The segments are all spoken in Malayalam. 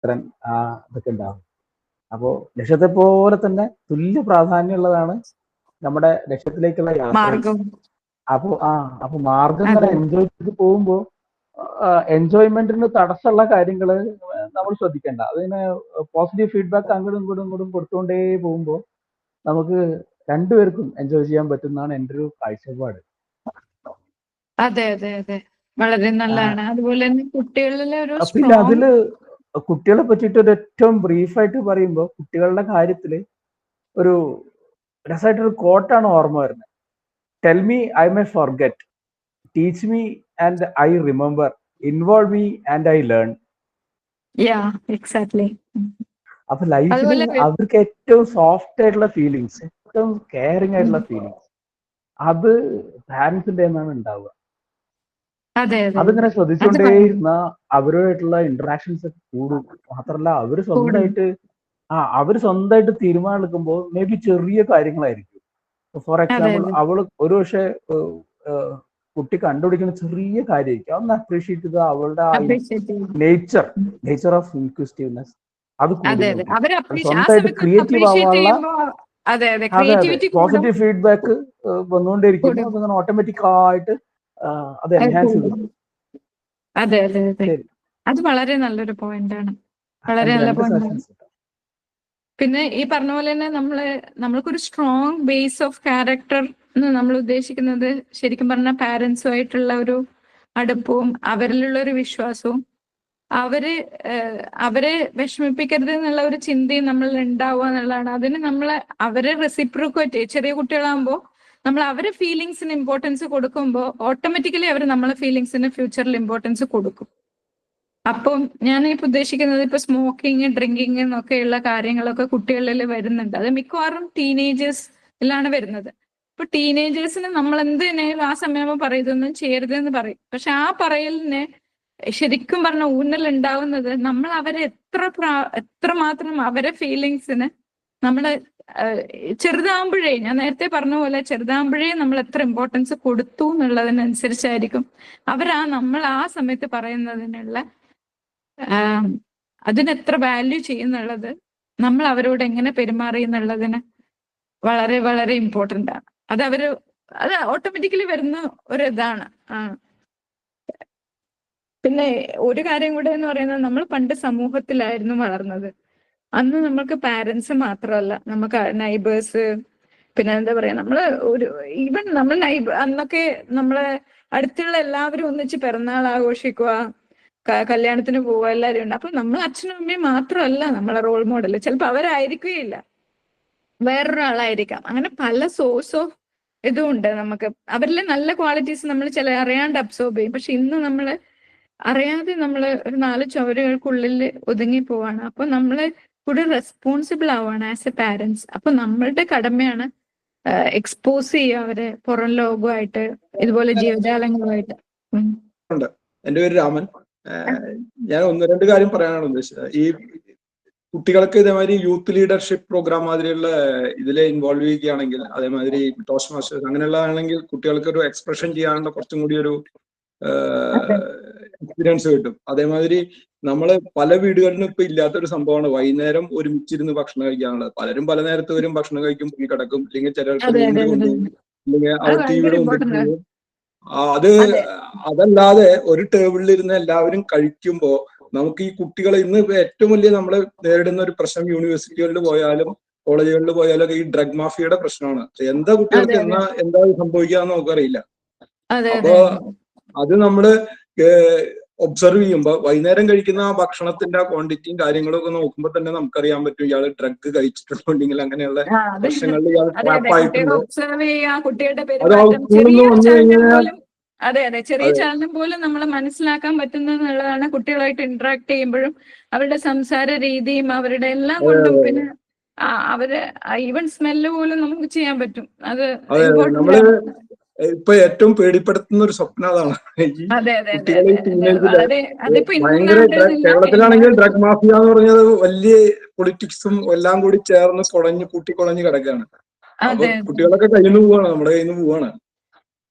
ഇത്തരം ആ ഇതൊക്കെ ഉണ്ടാവും. അപ്പോൾ ലക്ഷ്യത്തെ പോലെ തന്നെ തുല്യ പ്രാധാന്യമുള്ളതാണ് നമ്മുടെ ലക്ഷ്യത്തിലേക്കുള്ള യാത്ര അപ്പോ ആ അപ്പൊ മാർഗം എൻജോയ് ചെയ്ത് പോകുമ്പോ എൻജോയ്മെന്റിന് തടസ്സമുള്ള കാര്യങ്ങൾ നമ്മൾ ശ്രദ്ധിക്കേണ്ട. അതിന് പോസിറ്റീവ് ഫീഡ്ബാക്ക് അങ്ങോട്ടും കൂടും കൂടും കൊടുത്തുകൊണ്ടേ പോകുമ്പോ നമുക്ക് രണ്ടുപേർക്കും എൻജോയ് ചെയ്യാൻ പറ്റുന്നതാണ് എന്റെ ഒരു കാഴ്ചപ്പാട്. അതെ അതെ അതെ. വളരെ നല്ലതാണ്. അതുപോലെ തന്നെ കുട്ടികളിലെ ഒരു അതിൽ കുട്ടികളെ പറ്റിയിട്ട് ഒരു ഏറ്റവും ബ്രീഫായിട്ട് പറയുമ്പോൾ കുട്ടികളുടെ കാര്യത്തിൽ ഒരു രസമായിട്ടൊരു കോട്ടാണ് ഓർമ്മ വരുന്നത് tell me I may forget teach me and I remember involve me and I learn exactly അപ്പൊ ലൈഫിൽ അവർക്ക് ഏറ്റവും സോഫ്റ്റ് ആയിട്ടുള്ള ഫീലിങ്സ് ഏറ്റവും കെയറിങ് ആയിട്ടുള്ള ഫീലിങ്സ് അത് പാരന്റ്സിന്റെ നിന്നാണ് ഉണ്ടാവുക. അതിങ്ങനെ ശ്രദ്ധിച്ചോണ്ടേ ശ്രദ്ധിച്ചുകൊണ്ടേയിരുന്ന അവരുമായിട്ടുള്ള ഇന്ററാക്ഷൻസ് ഒക്കെ കൂടും. മാത്രല്ല അവർ സ്വന്തമായിട്ട് ആ അവർ സ്വന്തമായിട്ട് തീരുമാനം എടുക്കുമ്പോൾ മേ ബി ചെറിയ കാര്യങ്ങളായിരിക്കും. For example. അവൾ ഒരു പക്ഷേ കുട്ടി കണ്ടുപിടിക്കുന്ന ചെറിയ കാര്യമായിരിക്കും. അതൊന്ന് അപ്രീഷിയേറ്റ് ചെയ്ത് അവളുടെ നേച്ചർ നേച്ചർ ഓഫ് ഇൻക്വിസ്റ്റീവ്നെസ് അത് സ്വന്തമായിട്ട് ക്രിയേറ്റീവ് ആവാനുള്ള- പോസിറ്റീവ് ഫീഡ്ബാക്ക് വന്നുകൊണ്ടിരിക്കും കൂടും. ഓട്ടോമാറ്റിക് ആയിട്ട് അത് അത് എൻഹാൻസ് ചെയ്തു. അതെ അതെ അതെ. അത് വളരെ നല്ലൊരു പോയിന്റ് ആണ്. വളരെ നല്ല ഉണ്ട്. പിന്നെ ഈ പറഞ്ഞ പോലെ തന്നെ നമ്മൾ നമ്മൾക്കൊരു സ്ട്രോങ് ബേസ് ഓഫ് ക്യാരക്ടർ എന്ന് നമ്മൾ ഉദ്ദേശിക്കുന്നത് ശരിക്കും പറഞ്ഞ പാരന്റ്സുമായിട്ടുള്ള ഒരു അടുപ്പവും അവരിലുള്ള ഒരു വിശ്വാസവും അവർ അവരെ വിഷമിപ്പിക്കരുത് എന്നുള്ള ഒരു ചിന്തയും നമ്മൾ ഉണ്ടാവുക എന്നുള്ളതാണ്. അതിന് നമ്മളെ അവരെ റെസിപ്രോക്കേറ്റ് ചെറിയ കുട്ടികളാകുമ്പോൾ നമ്മൾ അവരെ ഫീലിങ്സിന് ഇമ്പോർട്ടൻസ് കൊടുക്കുമ്പോൾ ഓട്ടോമാറ്റിക്കലി അവർ നമ്മളെ ഫീലിങ്സിന് ഫ്യൂച്ചറിൽ ഇമ്പോർട്ടൻസ് കൊടുക്കും. അപ്പം ഞാൻ ഇപ്പൊ ഉദ്ദേശിക്കുന്നത് ഇപ്പൊ സ്മോക്കിങ് ഡ്രിങ്കിങ് എന്നൊക്കെയുള്ള കാര്യങ്ങളൊക്കെ കുട്ടികളിൽ വരുന്നുണ്ട്. അത് മിക്കവാറും ടീനേജേഴ്സിലാണ് വരുന്നത്. ഇപ്പൊ ടീനേജേഴ്സിന് നമ്മൾ എന്ത് തന്നെയാലും ആ സമയം ചെയ്യരുത് എന്ന് പറയും. പക്ഷെ ആ പറയലിന് ശരിക്കും പറഞ്ഞ ഊന്നൽ ഉണ്ടാവുന്നത് നമ്മൾ അവരെ എത്ര എത്ര മാത്രം അവരെ ഫീലിങ്സിന് നമ്മൾ ഏഹ്, ചെറുതാകുമ്പോഴേ ഞാൻ നേരത്തെ പറഞ്ഞ പോലെ ചെറുതാകുമ്പോഴേ നമ്മൾ എത്ര ഇമ്പോർട്ടൻസ് കൊടുത്തു എന്നുള്ളതിനനുസരിച്ചായിരിക്കും. അവരാ നമ്മൾ ആ സമയത്ത് പറയുന്നതിനുള്ള അതിനെത്ര വാല്യൂ ചെയ്യുന്നുള്ളത് നമ്മൾ അവരോട് എങ്ങനെ പെരുമാറി എന്നുള്ളതിന് വളരെ വളരെ ഇമ്പോർട്ടന്റ് ആണ്. അത് അവർ അത് ഓട്ടോമാറ്റിക്കലി വരുന്ന ഒരു ഇതാണ്. പിന്നെ ഒരു കാര്യം കൂടെ എന്ന് പറയുന്നത് നമ്മൾ പണ്ട് സമൂഹത്തിലായിരുന്നു വളർന്നത്. അന്ന് നമ്മൾക്ക് പാരന്റ്സ് മാത്രമല്ല നമുക്ക് നൈബേഴ്സ് പിന്നെ എന്താ പറയാ നമ്മൾ ഒരു ഈവൻ നമ്മൾ നൈബ് അന്നൊക്കെ നമ്മളെ അടുത്തുള്ള എല്ലാവരും ഒന്നിച്ച് പിറന്നാൾ ആഘോഷിക്കുക കല്യാണത്തിന് പോവുക എല്ലാവരും ഉണ്ട്. അപ്പൊ നമ്മൾ അച്ഛനും അമ്മയും മാത്രമല്ല നമ്മളെ റോൾ മോഡൽ ചിലപ്പോൾ അവരായിരിക്കുകയില്ല. വേറൊരാളായിരിക്കാം. അങ്ങനെ പല സോഴ്സ് ഓഫ് ഇതും ഉണ്ട് നമുക്ക്. അവരിലെ നല്ല ക്വാളിറ്റീസ് നമ്മൾ ചില അറിയാണ്ട് അബ്സോർബ് ചെയ്യും. പക്ഷെ ഇന്ന് നമ്മൾ അറിയാതെ നമ്മൾ ഒരു നാല് ചുവരുകൾക്കുള്ളിൽ ഒതുങ്ങി പോവാണ്. അപ്പൊ നമ്മൾ കൂടെ റെസ്പോൺസിബിൾ ആവാണ് ആസ് എ പാരന്റ്സ് അപ്പൊ നമ്മളുടെ കടമയാണ് എക്സ്പോസ് ചെയ്യുക അവരെ പുറം ലോകമായിട്ട് ഇതുപോലെ ജീവജാലങ്ങളുമായിട്ട്. എന്റെ പേര് രാമൻ. ഞാൻ ഒന്ന് രണ്ട് കാര്യം പറയാനാണ് ഉദ്ദേശിച്ചത്. ഈ കുട്ടികൾക്ക് ഇതേമാതിരി യൂത്ത് ലീഡർഷിപ്പ് പ്രോഗ്രാം മാതിരിയുള്ള ഇതിലെ ഇൻവോൾവ് ചെയ്യുകയാണെങ്കിൽ അതേമാതിരി ടോസ് മാസ്റ്റേഴ്സ് അങ്ങനെയുള്ളതാണെങ്കിൽ കുട്ടികൾക്ക് ഒരു എക്സ്പ്രഷൻ ചെയ്യാനുള്ള കുറച്ചും കൂടി ഒരു എക്സ്പീരിയൻസ് കിട്ടും. അതേമാതിരി നമ്മൾ പല വീടുകളിലും ഇപ്പൊ ഇല്ലാത്തൊരു സംഭവമാണ് വൈകുന്നേരം ഒരുമിച്ചിരുന്ന് ഭക്ഷണം കഴിക്കാനുള്ളത്. പലരും പല നേരത്തെ വരും ഭക്ഷണം കഴിക്കും പോയി കിടക്കും. അല്ലെങ്കിൽ ചിലർക്ക് അല്ലെങ്കിൽ അവർ ടിവിയുടെ മുമ്പിൽ അത് അതല്ലാതെ ഒരു ടേബിളിൽ ഇരുന്ന് എല്ലാവരും കഴിക്കുമ്പോ നമുക്ക് ഈ കുട്ടികളെ ഇന്ന് ഏറ്റവും വലിയ നമ്മൾ നേരിടുന്ന ഒരു പ്രശ്നം യൂണിവേഴ്സിറ്റികളിൽ പോയാലും കോളേജുകളിൽ പോയാലും ഒക്കെ ഈ ഡ്രഗ് മാഫിയയുടെ പ്രശ്നമാണ്. എന്താ കുട്ടികൾക്ക്. എന്നാ എന്താ സംഭവിക്കാന്ന് നമുക്കറിയില്ല. അപ്പൊ അത് നമ്മൾ ഒബ്സർവ് ചെയ്യുമ്പോൾ വൈകുന്നേരം കഴിക്കുന്ന ആ ഭക്ഷണത്തിന്റെ ആ ക്വാണ്ടിറ്റിയും കാര്യങ്ങളും ഒക്കെ നോക്കുമ്പോൾ തന്നെ നമുക്കറിയാൻ പറ്റും ഇയാൾ ഡ്രഗ് കഴിച്ചിട്ടുണ്ടെങ്കിൽ അങ്ങനെയുള്ള. പ്രശ്നങ്ങളിൽ ഇയാൾ അതെ അതെ. അത് വന്നു കഴിഞ്ഞാൽ ചെറിയ. ചലനം പോലും നമ്മൾ മനസ്സിലാക്കാൻ പറ്റുന്നത് എന്നുള്ളതാണ് കുട്ടികളായിട്ട് ഇന്ററാക്ട് ചെയ്യുമ്പോഴും അവരുടെ സംസാര രീതിയും അവരുടെ എല്ലാം കൊണ്ടും പിന്നെ അവർ ഈവൻ സ്മെല്ല് പോലും നമുക്ക് ചെയ്യാൻ പറ്റും. അത് ഇപ്പൊ ഏറ്റവും പേടിപ്പെടുത്തുന്ന ഒരു സ്വപ്നം അതാണ്. ഈ കുട്ടികളെ ഭയങ്കര കേരളത്തിലാണെങ്കിൽ ഡ്രഗ് മാഫിയ എന്ന് പറഞ്ഞത് വലിയ പൊളിറ്റിക്സും എല്ലാം കൂടി ചേർന്ന് കുളഞ്ഞ് കൂട്ടിക്കുളഞ്ഞ് കിടക്കുകയാണ്. അപ്പൊ അതെ. കുട്ടികളൊക്കെ കയ്യിൽ നിന്ന് പോവാണ് നമ്മുടെ കയ്യിൽ നിന്ന് പോവാണ്.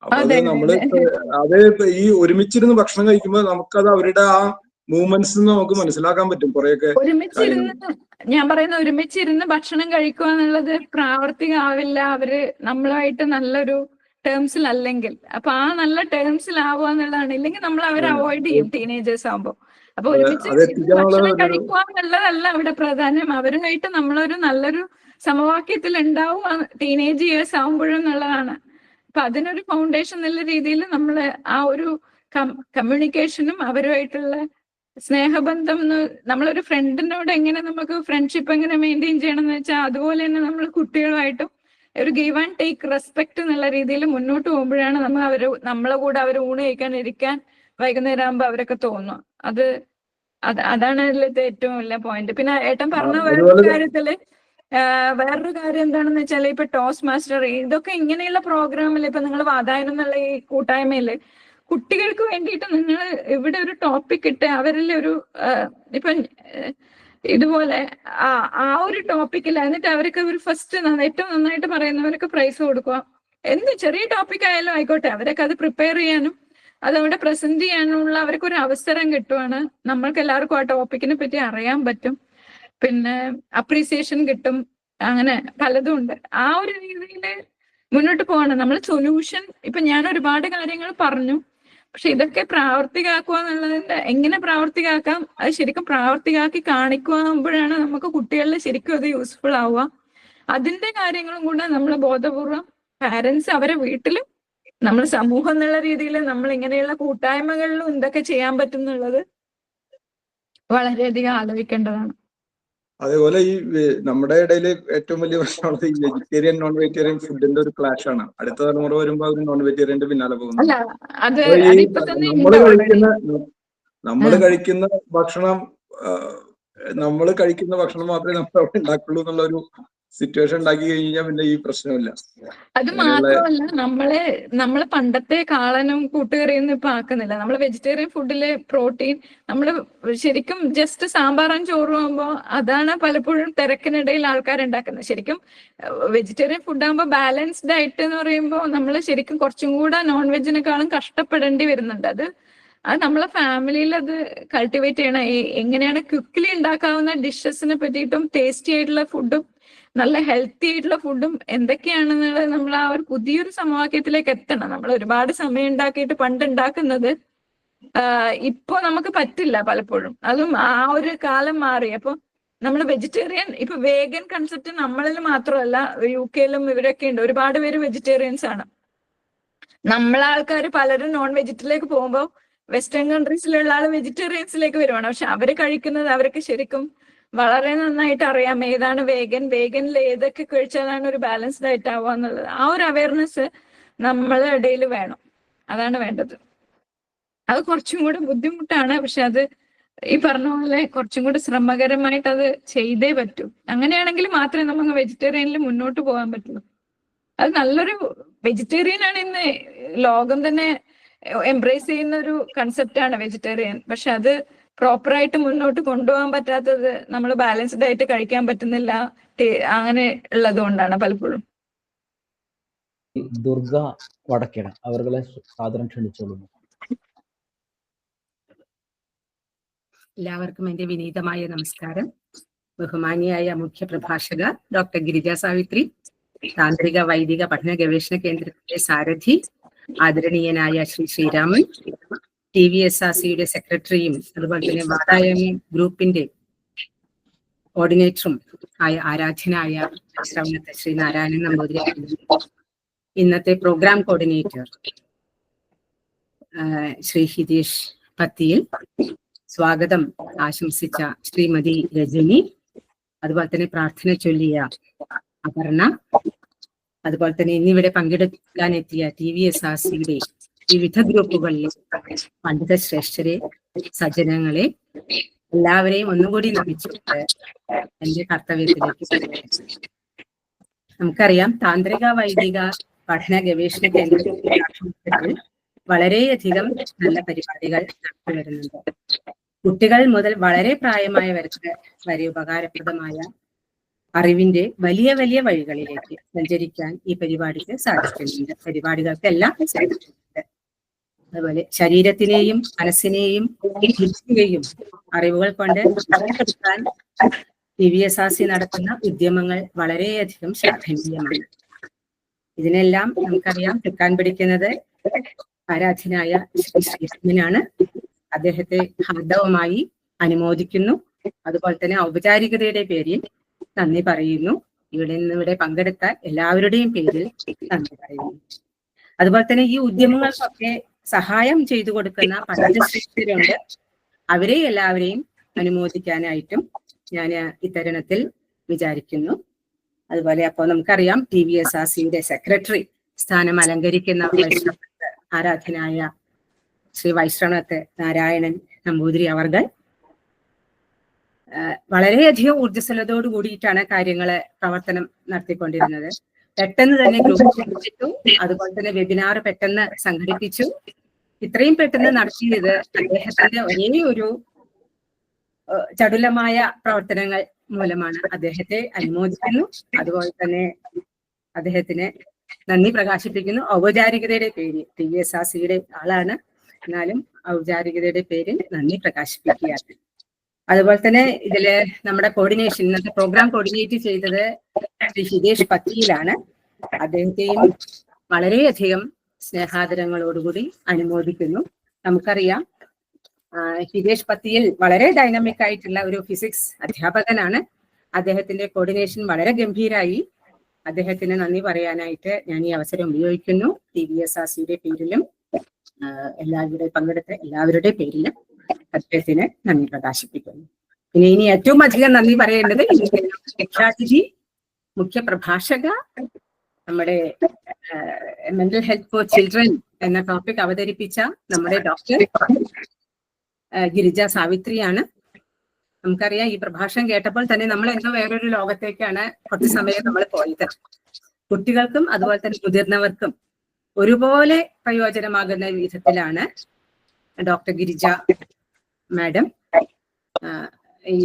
അപ്പൊ അതെ, നമ്മൾ അത്. ഈ ഒരുമിച്ചിരുന്ന് ഭക്ഷണം കഴിക്കുമ്പോൾ നമുക്കത് അവരുടെ ആ മൂവ്മെന്റ്സ് നമുക്ക് മനസ്സിലാക്കാൻ പറ്റും. കുറെയൊക്കെ ഒരുമിച്ചിരുന്ന് ഞാൻ പറയുന്ന ഒരുമിച്ചിരുന്ന് ഭക്ഷണം കഴിക്കുക എന്നുള്ളത് പ്രാവർത്തികമാവില്ല. അവർ നമ്മളായിട്ട് നല്ലൊരു ടേംസിലല്ലെങ്കിൽ അപ്പൊ ആ നല്ല ടേംസിൽ ആവുക എന്നുള്ളതാണ് ഇല്ലെങ്കിൽ നമ്മൾ അവരെ അവോയ്ഡ് ചെയ്യും ടീനേജേഴ്സ് ആവുമ്പോ. അപ്പൊ ഒരുമിച്ച് ഭക്ഷണം കഴിക്കുക എന്നുള്ളതല്ല അവിടെ പ്രധാനം അവരുമായിട്ട് നമ്മളൊരു നല്ലൊരു സമവാക്യത്തിൽ ഉണ്ടാവുക ടീനേജ് ഇയേഴ്സ് ആവുമ്പോഴും എന്നുള്ളതാണ് അപ്പൊ അതിനൊരു ഫൗണ്ടേഷൻ എന്നുള്ള രീതിയിൽ നമ്മൾ ആ ഒരു കമ്മ്യൂണിക്കേഷനും അവരുമായിട്ടുള്ള സ്നേഹബന്ധം എന്ന് നമ്മളൊരു ഫ്രണ്ടിനോട് എങ്ങനെ നമുക്ക് ഫ്രണ്ട്ഷിപ്പ് എങ്ങനെ മെയിന്റെയിൻ ചെയ്യണം എന്ന് വെച്ചാൽ അതുപോലെ തന്നെ നമ്മൾ കുട്ടികളുമായിട്ടും ഒരു ഗീവ് ആൻഡ് ടേക്ക് റെസ്പെക്ട് എന്നുള്ള രീതിയിൽ മുന്നോട്ട് പോകുമ്പോഴാണ് നമ്മൾ അവർ നമ്മളെ കൂടെ അവർ ഊണ് കഴിക്കാൻ ഇരിക്കാൻ വൈകുന്നേരം ആകുമ്പോൾ അവരൊക്കെ തോന്നും അത് അത് അതാണ് അതിലത്തെ ഏറ്റവും വലിയ പോയിന്റ് പിന്നെ ഏട്ടൻ പറഞ്ഞ വേറൊരു കാര്യത്തിൽ വേറൊരു കാര്യം എന്താണെന്ന് വെച്ചാൽ ഇപ്പൊ ടോസ് മാസ്റ്റർ ഇതൊക്കെ ഇങ്ങനെയുള്ള പ്രോഗ്രാമിൽ ഇപ്പൊ നിങ്ങൾ വാതായനം എന്നുള്ള ഈ കൂട്ടായ്മയിൽ കുട്ടികൾക്ക് വേണ്ടിയിട്ട് നിങ്ങൾ ഇവിടെ ഒരു ടോപ്പിക് ഇട്ട് അവരിൽ ഒരു ഇപ്പൊ ഇതുപോലെ ആ ആ ഒരു ടോപ്പിക്കിൽ എന്നിട്ട് അവർക്ക് ഒരു ഫസ്റ്റ് ഏറ്റവും നന്നായിട്ട് പറയുന്നവർക്ക് പ്രൈസ് കൊടുക്കുക. എന്ത് ചെറിയ ടോപ്പിക് ആയാലും ആയിക്കോട്ടെ അവരൊക്കെ അത് പ്രിപ്പയർ ചെയ്യാനും അത് അവിടെ പ്രസന്റ് ചെയ്യാനുള്ള അവർക്ക് ഒരു അവസരം കിട്ടുവാണ്. നമ്മൾക്ക് എല്ലാവർക്കും ആ ടോപ്പിക്കിനെ പറ്റി അറിയാൻ പറ്റും. പിന്നെ അപ്രീസിയേഷൻ കിട്ടും. അങ്ങനെ പലതും ഉണ്ട്. ആ ഒരു രീതിയിൽ മുന്നോട്ട് പോവാണ്. നമ്മൾ സൊല്യൂഷൻ ഇപ്പൊ ഞാൻ ഒരുപാട് കാര്യങ്ങൾ പറഞ്ഞു. പക്ഷെ ഇതൊക്കെ പ്രാവർത്തികമാക്കുക എന്നുള്ളതിന്റെ എങ്ങനെ പ്രാവർത്തികമാക്കാം അത് ശരിക്കും പ്രാവർത്തികമാക്കി കാണിക്കുമ്പോഴാണ് നമുക്ക് കുട്ടികളിൽ ശരിക്കും അത് യൂസ്ഫുൾ ആവുക. അതിന്റെ കാര്യങ്ങളും കൂടെ നമ്മൾ ബോധപൂർവം പാരന്റ്സ് അവരെ വീട്ടിലും നമ്മൾ സമൂഹം എന്നുള്ള രീതിയിൽ നമ്മൾ ഇങ്ങനെയുള്ള കൂട്ടായ്മകളിലും എന്തൊക്കെ ചെയ്യാൻ പറ്റും എന്നുള്ളത് വളരെയധികം ആലോചിക്കേണ്ടതാണ്. അതേപോലെ ഈ നമ്മുടെ ഇടയിൽ ഏറ്റവും വലിയ പ്രശ്നമുള്ളത് ഈ വെജിറ്റേറിയൻ നോൺ വെജിറ്റേറിയൻ ഫുഡിന്റെ ഒരു ക്ലാഷ് ആണ്. അടുത്ത തലമുറ വരുമ്പോൾ അവർ നോൺ വെജിറ്റേറിയന്റെ പിന്നാലെ പോകുന്നു. നമ്മൾ കഴിക്കുന്ന നമ്മൾ കഴിക്കുന്ന ഭക്ഷണം നമ്മൾ കഴിക്കുന്ന ഭക്ഷണം മാത്രമേ നമ്മൾ അവിടെ ഉണ്ടാക്കുള്ളൂ എന്നുള്ള ഒരു സിറ്റുവേഷൻ ഉണ്ടാക്കി കഴിഞ്ഞാൽ പിന്നെ ഈ പ്രശ്നമില്ല. അത് മാത്രമല്ല നമ്മളെ നമ്മളെ പണ്ടത്തെ കാളനും കൂട്ടുകറിയൊന്നും ഇപ്പൊ ആക്കുന്നില്ല. നമ്മൾ വെജിറ്റേറിയൻ ഫുഡിൽ പ്രോട്ടീൻ നമ്മൾ ശരിക്കും ജസ്റ്റ് സാമ്പാറും ചോറും ആകുമ്പോ അതാണ് പലപ്പോഴും തിരക്കിനിടയിൽ ആൾക്കാർ ഉണ്ടാക്കുന്നത്. ശരിക്കും വെജിറ്റേറിയൻ ഫുഡ് ആകുമ്പോൾ ബാലൻസ്ഡ് ഡയറ്റ് എന്ന് പറയുമ്പോൾ നമ്മൾ ശരിക്കും കുറച്ചും കൂടെ നോൺ വെജിനെക്കാളും കഷ്ടപ്പെടേണ്ടി വരുന്നുണ്ട്. അത് അത് നമ്മളെ ഫാമിലിയിൽ അത് കൾട്ടിവേറ്റ് ചെയ്യണം. എങ്ങനെയാണ് ക്വിക്ക്ലി ഉണ്ടാക്കാവുന്ന ഡിഷസിനെ പറ്റിയിട്ടും ടേസ്റ്റി ആയിട്ടുള്ള ഫുഡും നല്ല ഹെൽത്തി ആയിട്ടുള്ള ഫുഡും എന്തൊക്കെയാണെന്നുള്ളത് നമ്മൾ ആ ഒരു പുതിയൊരു സമവാക്യത്തിലേക്ക് എത്തണം. നമ്മൾ ഒരുപാട് സമയം ഉണ്ടാക്കിയിട്ട് പണ്ട് ഉണ്ടാക്കുന്നത് ഇപ്പൊ നമുക്ക് പറ്റില്ല പലപ്പോഴും. അതും ആ ഒരു കാലം മാറി. അപ്പൊ നമ്മൾ വെജിറ്റേറിയൻ ഇപ്പൊ വേഗൻ കൺസെപ്റ്റ് നമ്മളിൽ മാത്രമല്ല യു കെയിലും ഇവരൊക്കെ ഉണ്ട്. ഒരുപാട് പേര് വെജിറ്റേറിയൻസ് ആണ്. നമ്മളെ ആൾക്കാർ പലരും നോൺ വെജിറ്റിലേക്ക് പോകുമ്പോൾ വെസ്റ്റേൺ കൺട്രീസിലുള്ള ആൾ വെജിറ്റേറിയൻസിലേക്ക് വരുവാണ്. പക്ഷെ അവർ കഴിക്കുന്നത് അവർക്ക് ശരിക്കും വളരെ നന്നായിട്ട് അറിയാം ഏതാണ് വേഗൻ വേഗനിൽ ഏതൊക്കെ കഴിച്ചാലാണ് ഒരു ബാലൻസ്ഡ് ഡയറ്റ് ആവുക എന്നുള്ളത്. ആ ഒരു അവയർനെസ് നമ്മളുടെ ഇടയിൽ വേണം. അതാണ് വേണ്ടത്. അത് കുറച്ചും കൂടെ ബുദ്ധിമുട്ടാണ്. പക്ഷെ അത് ഈ പറഞ്ഞ പോലെ കുറച്ചും കൂടെ ശ്രമകരമായിട്ട് അത് ചെയ്തേ പറ്റൂ. അങ്ങനെയാണെങ്കിൽ മാത്രമേ നമുക്ക് വെജിറ്റേറിയനിൽ മുന്നോട്ട് പോകാൻ പറ്റുള്ളൂ. അത് നല്ലൊരു വെജിറ്റേറിയൻ ആണ് ഇന്ന് ലോകം തന്നെ എംബ്രേസ് ചെയ്യുന്ന ഒരു കൺസെപ്റ്റ് ആണ് വെജിറ്റേറിയൻ പക്ഷെ അത് പ്രോപ്പർ ആയിട്ട് മുന്നോട്ട് കൊണ്ടുപോകാൻ പറ്റാത്തത് നമ്മൾ ബാലൻസ്ഡ് ആയിട്ട് കഴിക്കാൻ പറ്റുന്നില്ല അങ്ങനെ ഉള്ളത് കൊണ്ടാണ് പലപ്പോഴും. ദുർഗ വടക്കേട അവർകളെ സാധനം ക്ഷണിച്ചോളുന്നു എല്ലാവർക്കും എന്റെ വിനീതമായ നമസ്കാരം. ബഹുമാനിയായ മുഖ്യ പ്രഭാഷക ഡോക്ടർ ഗിരിജ സാവിത്രി താന്ത്രിക വൈദിക പഠന ഗവേഷണ കേന്ദ്രത്തിലെ സാരഥി ആദരണീയനായ Shri Sreeraman T V S R സിയുടെ സെക്രട്ടറിയും അതുപോലെ തന്നെ വാതായമി ഗ്രൂപ്പിന്റെ കോർഡിനേറ്ററും ആയ ആരാധ്യനായ ശ്രവണത്തെ ശ്രീ നാരായണൻ നമ്പൂതിരി ഇന്നത്തെ പ്രോഗ്രാം കോർഡിനേറ്റർ ശ്രീ ഹിതീഷ് പത്തിയിൽ സ്വാഗതം ആശംസിച്ച ശ്രീമതി രജനി അതുപോലെ തന്നെ പ്രാർത്ഥന ചൊല്ലിയ അപർണ അതുപോലെ തന്നെ ഇന്നിവിടെ പങ്കെടുക്കാൻ എത്തിയ ടി വി എസ് ആർ സിയുടെ വിവിധ ഗ്രൂപ്പുകളിലെ പണ്ഡിത ശ്രേഷ്ഠരെ സജ്ജനങ്ങളെ എല്ലാവരെയും ഒന്നുകൂടി നമിച്ചിട്ട് എന്റെ കർത്തവ്യത്തിലേക്ക്. നമുക്കറിയാം താന്ത്രിക വൈദിക പഠന ഗവേഷണ കേന്ദ്രത്തിൽ വളരെയധികം നല്ല പരിപാടികൾ നടത്തി വരുന്നുണ്ട് കുട്ടികൾ മുതൽ വളരെ പ്രായമായവർക്ക് വരെ ഉപകാരപ്രദമായ അറിവിന്റെ വലിയ വലിയ വഴികളിലേക്ക് സഞ്ചരിക്കാൻ ഈ പരിപാടിക്ക് സാധിക്കുന്നുണ്ട് പരിപാടികൾക്കെല്ലാം സാധിക്കുന്നുണ്ട് അതുപോലെ ശരീരത്തിനെയും മനസ്സിനെയും തിരിച്ചുകയും അറിവുകൾ കൊണ്ട് ദിവ്യസാസി നടത്തുന്ന ഉദ്യമങ്ങൾ വളരെയധികം ശ്ലാഘനീയമാണ്. ഇതിനെല്ലാം നമുക്കറിയാം തെക്കാൻ പിടിക്കുന്നത് ആരാധ്യനായ ശ്രീ ശ്രീരാമനാണ് അദ്ദേഹത്തെ ഹാർദവമായി അനുമോദിക്കുന്നു. അതുപോലെ തന്നെ ഔപചാരികതയുടെ പേരിൽ നന്ദി പറയുന്നു. ഇവിടെ നിന്ന് ഇവിടെ പങ്കെടുത്ത എല്ലാവരുടെയും പേരിൽ നന്ദി പറയുന്നു. അതുപോലെ തന്നെ ഈ ഉദ്യമങ്ങൾക്കൊക്കെ സഹായം ചെയ്തു കൊടുക്കുന്ന പഞ്ചശിഷ്യരുണ്ട് അവരെ എല്ലാവരെയും അനുമോദിക്കാനായിട്ടും ഞാൻ ഇത്തരുണത്തിൽ വിചാരിക്കുന്നു. അതുപോലെ അപ്പോൾ നമുക്കറിയാം ടി വി എസ് ആർ സിയുടെ സെക്രട്ടറി സ്ഥാനം അലങ്കരിക്കുന്ന വൈഷ്ണവത്ത് ആരാധനായ ശ്രീ വൈഷ്ണവത്ത് നാരായണൻ നമ്പൂതിരി അവർകൾ. വളരെയധികം ഊർജസ്വലതയോട് കൂടിയിട്ടാണ് കാര്യങ്ങളെ പ്രവർത്തനം നടത്തിക്കൊണ്ടിരുന്നത്. പെട്ടെന്ന് തന്നെ ഗ്രൂപ്പ് വിളിച്ചിട്ടു അതുപോലെ തന്നെ വെബിനാർ പെട്ടെന്ന് സംഘടിപ്പിച്ചു. ഇത്രയും പെട്ടെന്ന് നടത്തിയത് അദ്ദേഹത്തിന്റെ ഒരേ ഒരു ചടുലമായ പ്രവർത്തനങ്ങൾ മൂലമാണ് അദ്ദേഹത്തെ അനുമോദിക്കുന്നു. അതുപോലെ തന്നെ അദ്ദേഹത്തിന് നന്ദി പ്രകാശിപ്പിക്കുന്നു. ഔപചാരികതയുടെ പേര് ടി എസ് ആർ സിയുടെ ആളാണ്. എന്നാലും ഔപചാരികതയുടെ പേരിൽ നന്ദി പ്രകാശിപ്പിക്കുകയാണ്. അതുപോലെ തന്നെ ഇതിൽ നമ്മുടെ കോർഡിനേഷൻ ഇന്നത്തെ പ്രോഗ്രാം കോർഡിനേറ്റ് ചെയ്തത് ശ്രീ ഹിതേഷ് പത്തിയിലാണ്. അദ്ദേഹത്തെയും വളരെയധികം സ്നേഹാദരങ്ങളോടുകൂടി അനുമോദിക്കുന്നു. നമുക്കറിയാം ഹിതേഷ് പത്തിയിൽ വളരെ ഡൈനാമിക് ആയിട്ടുള്ള ഒരു ഫിസിക്സ് അധ്യാപകനാണ്. അദ്ദേഹത്തിന്റെ കോർഡിനേഷൻ വളരെ ഗംഭീരായി. അദ്ദേഹത്തിന് നന്ദി പറയാനായിട്ട് ഞാൻ ഈ അവസരം ഉപയോഗിക്കുന്നു. ടി വി എസ് ആർ സിയുടെ പേരിലും എല്ലാവരുടെ പങ്കെടുത്ത എല്ലാവരുടെ പേരിലും. അദ്ദേഹത്തിന് നന്ദി പ്രകാശിപ്പിക്കുന്നു. പിന്നെ ഇനി ഏറ്റവും അധികം നന്ദി പറയേണ്ടത് ശിക്ഷാതിഥി മുഖ്യ പ്രഭാഷക നമ്മുടെ മെന്റൽ ഹെൽത്ത് ഫോർ ചിൽഡ്രൻ എന്ന ടോപ്പിക് അവതരിപ്പിച്ച നമ്മുടെ ഡോക്ടർ ഗിരിജ സാവിത്രിയാണ്. നമുക്കറിയാം ഈ പ്രഭാഷണം കേട്ടപ്പോൾ തന്നെ നമ്മൾ എന്തോ വേറൊരു ലോകത്തേക്കാണ് കുറച്ച് സമയം നമ്മൾ പോയത്. കുട്ടികൾക്കും അതുപോലെ തന്നെ മുതിർന്നവർക്കും ഒരുപോലെ പ്രയോജനമാകുന്ന വിധത്തിലാണ് ഡോക്ടർ ഗിരിജ മാഡം ഈ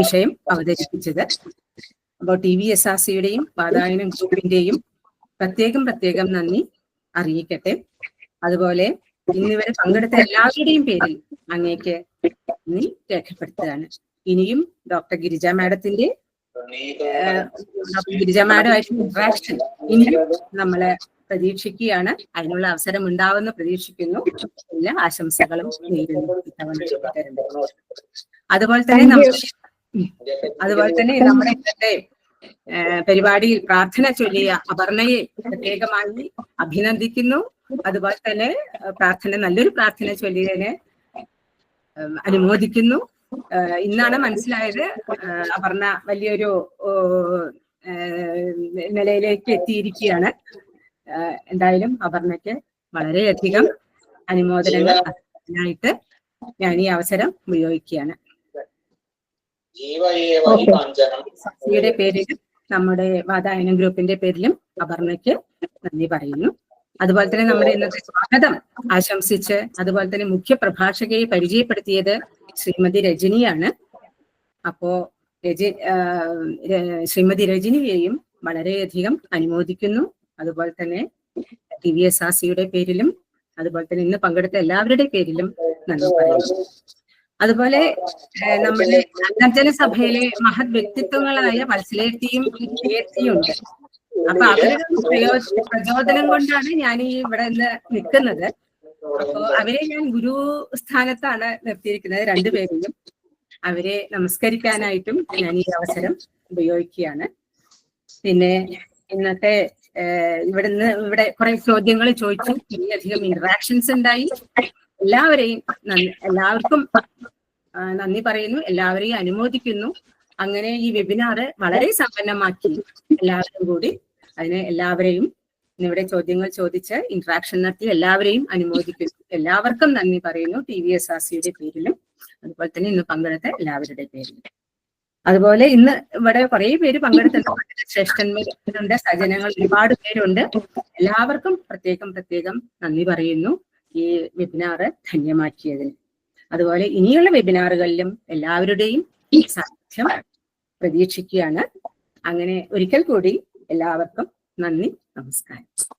വിഷയം അവതരിപ്പിച്ചത്. അപ്പോൾ ടി വി എസ് ആർ സിയുടെയും വാതായനം ഗ്രൂപ്പിന്റെയും പ്രത്യേകം പ്രത്യേകം നന്ദി അറിയിക്കട്ടെ. അതുപോലെ ഇന്നിവരെ പങ്കെടുത്ത എല്ലാവരുടെയും പേരിൽ അങ്ങേക്ക് നന്ദി രേഖപ്പെടുത്തുകയാണ്. ഇനിയും ഡോക്ടർ ഗിരിജ മാഡത്തിന്റെ ഡോക്ടർ ഗിരിജ മാഡമായിട്ടുള്ള ഇന്ററാക്ഷൻ ഇനിയും നമ്മളെ പ്രതീക്ഷിക്കുകയാണ്. അതിനുള്ള അവസരം ഉണ്ടാവുമെന്ന് പ്രതീക്ഷിക്കുന്നു. എല്ലാ ആശംസകളും നേരുന്നു. അതുപോലെ തന്നെ അതുപോലെ തന്നെ നമ്മുടെ ഇന്നത്തെ പരിപാടിയിൽ പ്രാർത്ഥന ചൊല്ലിയ അപർണയെ പ്രത്യേകമായി അഭിനന്ദിക്കുന്നു. അതുപോലെ തന്നെ പ്രാർത്ഥന നല്ലൊരു പ്രാർത്ഥന ചൊല്ലിയതിനെ അനുമോദിക്കുന്നു. ഇന്നാണ് മനസ്സിലായത് അപർണ വലിയൊരു നിലയിലേക്ക് എത്തിയിരിക്കുകയാണ്. എന്തായാലും അപർണയ്ക്ക് വളരെയധികം അനുമോദനങ്ങൾ ആയിട്ട് ഞാൻ ഈ അവസരം ഉപയോഗിക്കുകയാണ്. സസിയുടെ പേരിലും നമ്മുടെ വാതായനം ഗ്രൂപ്പിന്റെ പേരിലും അപർണയ്ക്ക് നന്ദി പറയുന്നു. അതുപോലെ തന്നെ നമ്മുടെ ഇന്നത്തെ സ്വാഗതം ആശംസിച്ച് അതുപോലെ തന്നെ മുഖ്യ പ്രഭാഷകയെ പരിചയപ്പെടുത്തിയത് ശ്രീമതി രജനിയാണ്. അപ്പോ രജ ശ്രീമതി രജനിയെയും വളരെയധികം അനുമോദിക്കുന്നു. അതുപോലെ തന്നെ ടി വി എസ് ആർ സിയുടെ പേരിലും അതുപോലെ തന്നെ ഇന്ന് പങ്കെടുത്ത എല്ലാവരുടെ പേരിലും നന്ദി പറയുന്നു. അതുപോലെ നമ്മുടെ അന്തർജന സഭയിലെ മഹത് വ്യക്തിത്വങ്ങളായ വത്സലേട്ടിയും കീർത്തിയും ഉണ്ട് അപ്പൊ അവരുടെ പ്രചോദനം കൊണ്ടാണ് ഞാൻ ഈ ഇവിടെ നിന്ന് നിൽക്കുന്നത്. അപ്പോ അവരെ ഞാൻ ഗുരു സ്ഥാനത്താണ് നിർത്തിയിരിക്കുന്നത് രണ്ടുപേരെയും. അവരെ നമസ്കരിക്കാനായിട്ടും ഞാൻ ഈ അവസരം ഉപയോഗിക്കുകയാണ്. പിന്നെ ഇന്നത്തെ ഇവിടുന്ന് ഇവിടെ കുറെ ചോദ്യങ്ങൾ ചോദിച്ചു. വളരെയധികം ഇന്ററാക്ഷൻസ് ഉണ്ടായി. എല്ലാവരെയും എല്ലാവർക്കും നന്ദി പറയുന്നു. എല്ലാവരെയും അനുമോദിക്കുന്നു. അങ്ങനെ ഈ വെബിനാറ് വളരെ സമ്പന്നമാക്കി. എല്ലാവരും കൂടി അതിന് എല്ലാവരെയും ഇവിടെ ചോദ്യങ്ങൾ ചോദിച്ച് ഇന്ററാക്ഷൻ നടത്തി എല്ലാവരെയും അനുമോദിക്കുന്നു. എല്ലാവർക്കും നന്ദി പറയുന്നു. ടി വി എസ് ആർ സിയുടെ പേരിലും. അതുപോലെ തന്നെ ഇന്ന് പങ്കെടുത്ത എല്ലാവരുടെ പേരിലും. അതുപോലെ ഇന്ന് ഇവിടെ കുറെ പേര് പങ്കെടുത്തിട്ടുണ്ട്. ശ്രേഷ്ഠന്മാരുണ്ട് സജനങ്ങൾ ഒരുപാട് പേരുണ്ട്. എല്ലാവർക്കും പ്രത്യേകം പ്രത്യേകം നന്ദി പറയുന്നു. ഈ വെബിനാറ് ധന്യമാക്കിയതിന്. അതുപോലെ ഇനിയുള്ള വെബിനാറുകളിലും എല്ലാവരുടെയും സാധ്യം പ്രതീക്ഷിക്കുകയാണ്. അങ്ങനെ ഒരിക്കൽ കൂടി എല്ലാവർക്കും നന്ദി നമസ്കാരം.